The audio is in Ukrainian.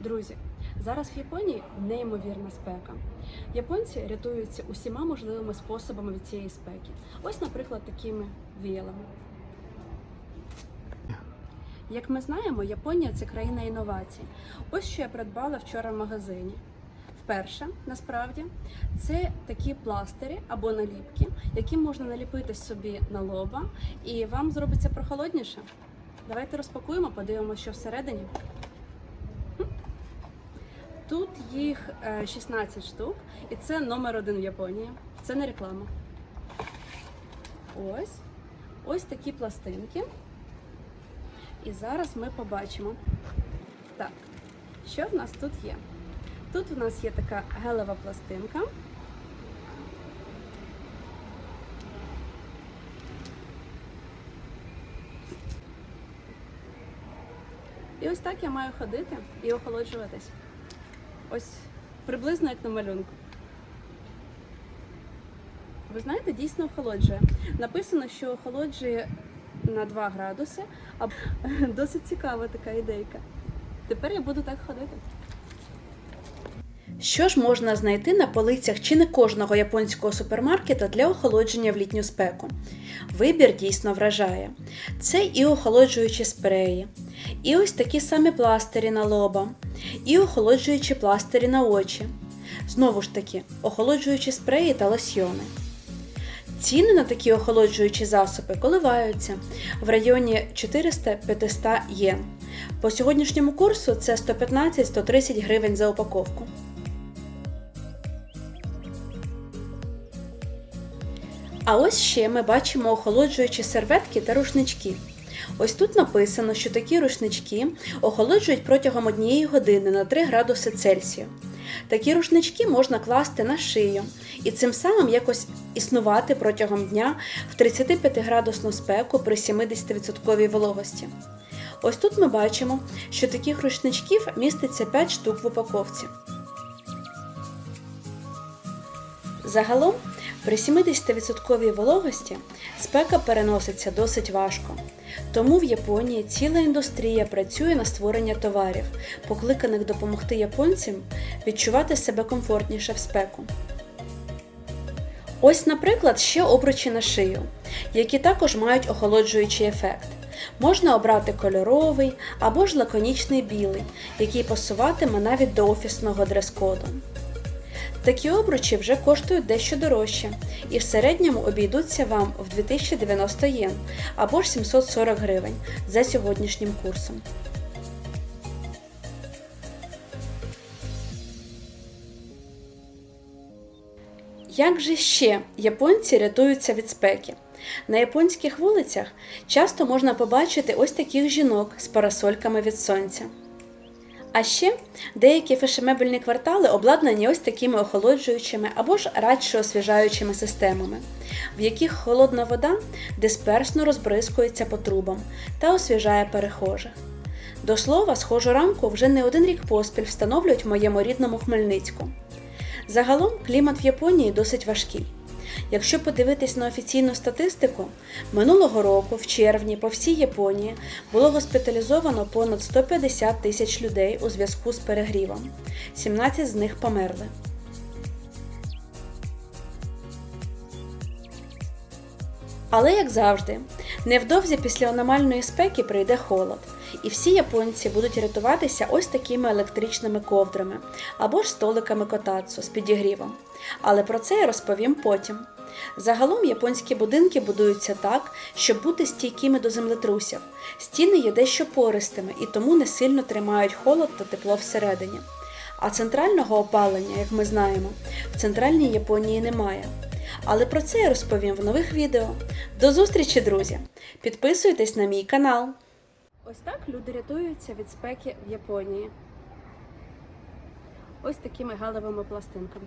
Друзі, зараз в Японії неймовірна спека. Японці рятуються усіма можливими способами від цієї спеки. Ось, наприклад, такими віялами. Як ми знаємо, Японія це країна інновацій. Ось що я придбала вчора в магазині. Вперше, насправді, це такі пластирі або наліпки, які можна наліпити собі на лоба, і вам зробиться прохолодніше. Давайте розпакуємо, подивимося, що всередині. Тут їх е, 16 штук, і це номер один в Японії. Це не реклама. Ось. Ось такі пластинки. І зараз ми побачимо. Так, що в нас тут є? Тут у нас є така гелева пластинка. І ось так я маю ходити і охолоджуватись. Ось приблизно як на малюнку. Ви знаєте, дійсно охолоджує. Написано, що охолоджує на 2 градуси, а досить цікава така ідейка. Тепер я буду так ходити. Що ж можна знайти на полицях чи не кожного японського супермаркета для охолодження в літню спеку? Вибір дійсно вражає. Це і охолоджуючі спреї, і ось такі самі пластирі на лоба, і охолоджуючі пластирі на очі. Знову ж таки, охолоджуючі спреї та лосьйони. Ціни на такі охолоджуючі засоби коливаються в районі 400-500 єн. По сьогоднішньому курсу це 115-130 гривень за упаковку. А ось ще ми бачимо охолоджуючі серветки та рушнички. Ось тут написано, що такі рушнички охолоджують протягом однієї години на 3 градуси Цельсію. Такі рушнички можна класти на шию і цим самим якось існувати протягом дня в 35-градусну спеку при 70% вологості. Ось тут ми бачимо, що таких рушничків міститься 5 штук в упаковці. Загалом при 70% вологості спека переноситься досить важко. Тому в Японії ціла індустрія працює на створення товарів, покликаних допомогти японцям відчувати себе комфортніше в спеку. Ось, наприклад, ще обручі на шию, які також мають охолоджуючий ефект. Можна обрати кольоровий або ж лаконічний білий, який пасуватиме навіть до офісного дрес-коду. Такі обручі вже коштують дещо дорожче і в середньому обійдуться вам в 2090 єн або ж 740 гривень за сьогоднішнім курсом. Як же ще японці рятуються від спеки? На японських вулицях часто можна побачити ось таких жінок з парасольками від сонця. А ще деякі фешенебельні квартали обладнані ось такими охолоджуючими або ж радше освіжаючими системами, в яких холодна вода дисперсно розбризкується по трубам та освіжає перехожих. До слова, схожу рамку вже не один рік поспіль встановлюють в моєму рідному Хмельницьку. Загалом клімат в Японії досить важкий. Якщо подивитись на офіційну статистику, минулого року, в червні, по всій Японії було госпіталізовано понад 150 тисяч людей у зв'язку з перегрівом. 17 з них померли. Але, як завжди, невдовзі після аномальної спеки прийде холод, і всі японці будуть рятуватися ось такими електричними ковдрами або ж столиками котацу з підігрівом. Але про це я розповім потім. Загалом японські будинки будуються так, щоб бути стійкими до землетрусів. Стіни є дещо пористими і тому не сильно тримають холод та тепло всередині. А центрального опалення, як ми знаємо, в центральній Японії немає. Але про це я розповім в нових відео. До зустрічі, друзі! Підписуйтесь на мій канал. Ось так люди рятуються від спеки в Японії. Ось такими галевими пластинками.